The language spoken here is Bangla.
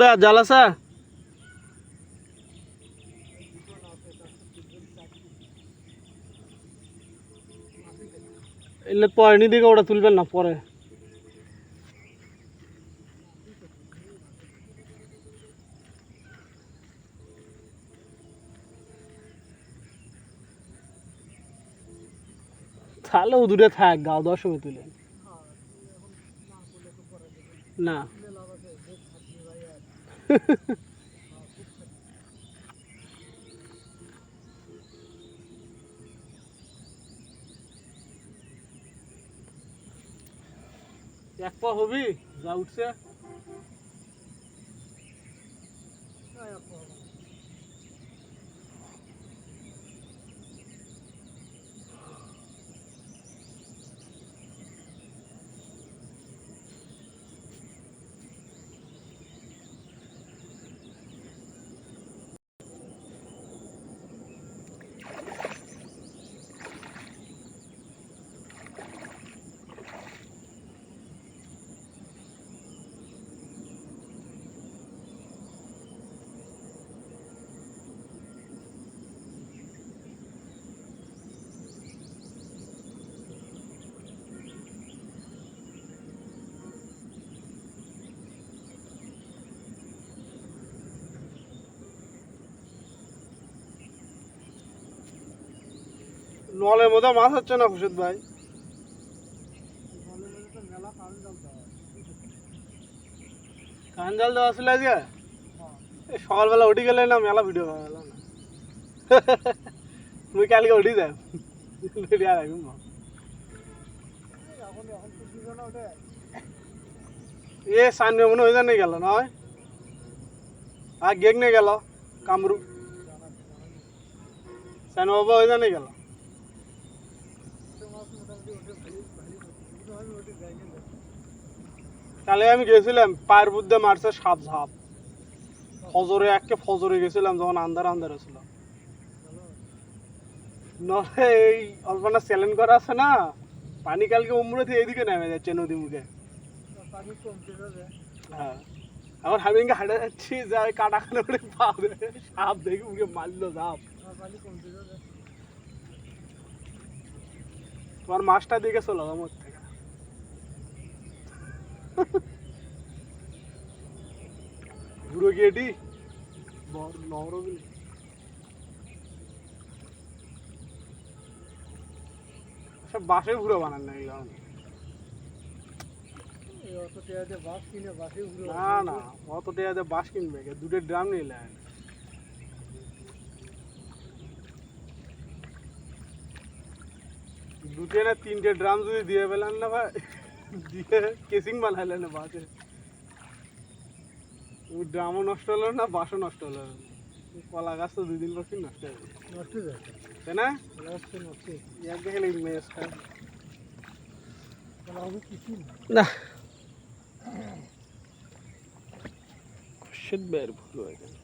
ভাই জাল আছে? এলে পরে নি দিকে ওটা তুলবেন না, পরে। তাহলে ও দূরে থাক, গাও সময় তুলেন না। এক পা হবি যা উঠছে নলের মধ্যে মাছ হচ্ছে না, খুশিদ ভাই? কান জাল দেওয়া ছিল আজকে? এই সকালবেলা উঠে গেলে না মেলা ভিডিও পাওয়া গেল না। মুই কালকে উঠি যাই। ভিডিও রাখুন এ সামনে মনে হয়ে জানে গেল নয় আর গেগ নিয়ে গেল কামরু সাইন বাবা হয়ে জানে গেল। কালে আমি গেছিলাম পায়ের বুদ্ধে মারছে সাপ ঝাপ। ফজরে একে ফজরে গেছিলাম যখন আন্ধার আন্ধার ছিল নলে এই অল্পনা চ্যালেঞ্জ করা আছে না? পানি কালকে উমরে থেকে এইদিকে নেমে যাচ্ছে নদী মুখে। হ্যাঁ। এখন আমি ইঙ্গে হাঁটে যাচ্ছি, যাই কাটা খানে পা সাপ দেখি মুখে মারলো সাপ তোমার মাছটা দিকে চলো আমার বুড়ো গিয়েটি নরবিল সব বাসে বুড়ো বানান না এগুলো না না অত টাকাতে বাস কিনবে? দুটো ড্রাম নিলে দুটো না তিনটে ড্রাম যদি দিয়ে পেলেন না ভাই। দিয়ে কেসিং বানাইলেন না বাসে ড্রামও নষ্ট হলো না বাসও নষ্ট হলো কলা গাছ তো দুই দিন পর কি নষ্ট হয়ে যাবে তাই না? এক দেখলে মেস খায়। না। খুশিদ বের ভুল হয়ে গেল।